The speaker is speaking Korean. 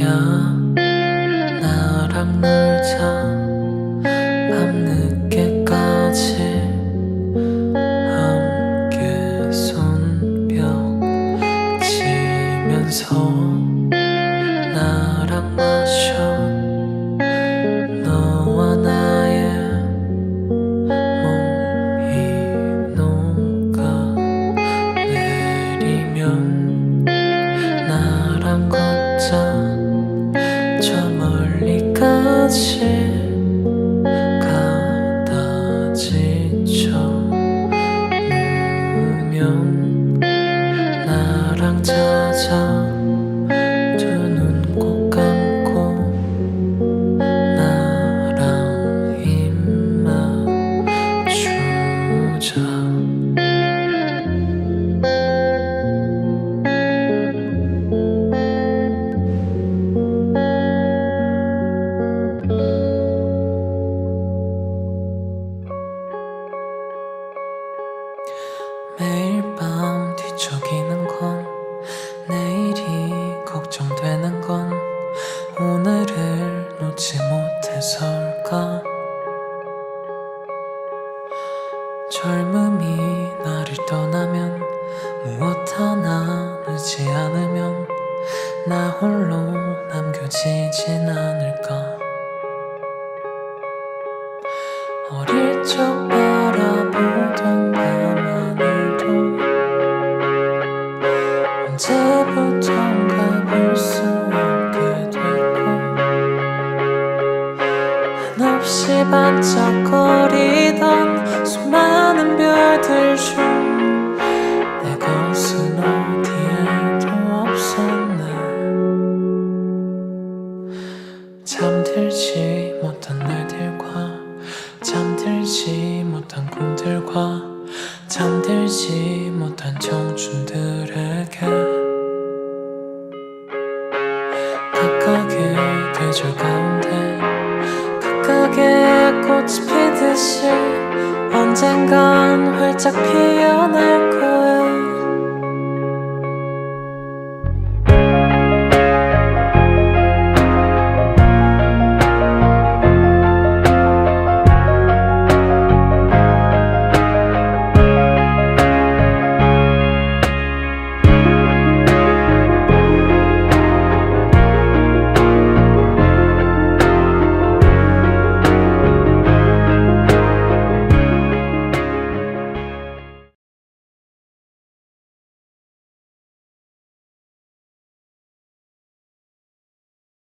야 나랑 놀자 밤늦게까지 함께 손뼉 치면서 나랑 마셔 나랑 자자 놓지 못해서일까? 젊음이 나를 떠나면 무엇 하나 늦지 않으면 나 홀로 남겨지진 않을까? 어릴 적 바라보던 밤하늘도 언제부턴 반짝거리던 수많은 별들 중 내 것은 어디에도 없었네 잠들지 못한 날들과 잠들지 못한 꿈들과 잠들지 못한 청춘들에게 각각의 계절 가운데 언젠간 활짝 피어날